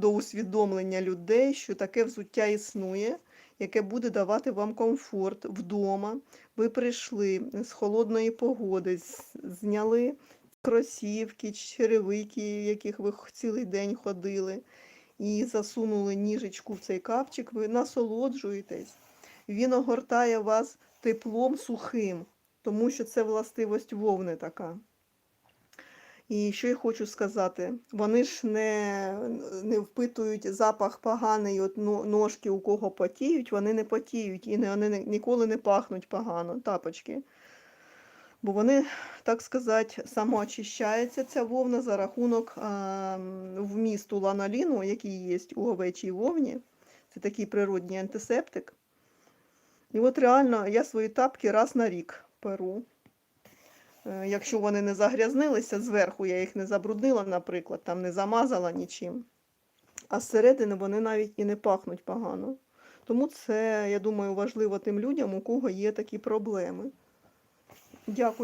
до усвідомлення людей, що таке взуття існує, яке буде давати вам комфорт вдома. Ви прийшли з холодної погоди, зняли кросівки, черевики, в яких ви цілий день ходили, і засунули ніжечку в цей капчик, ви насолоджуєтесь. Він огортає вас теплом сухим, тому що це властивость вовни така. І що я хочу сказати, вони ж не, не впитують запах поганий, от ножки у кого потіють, вони не потіють і не, вони ніколи не пахнуть погано, тапочки. Бо вони, так сказати, самоочищаються ця вовна за рахунок а, вмісту ланоліну, який є у овечій вовні. Це такий природній антисептик. І от реально я свої тапки раз на рік перу. Е, Якщо вони не загрязнилися зверху, я їх не забруднила, наприклад, там не замазала нічим. А зсередини вони навіть і не пахнуть погано. Тому це, я думаю, важливо тим людям, у кого є такі проблеми. Дякую.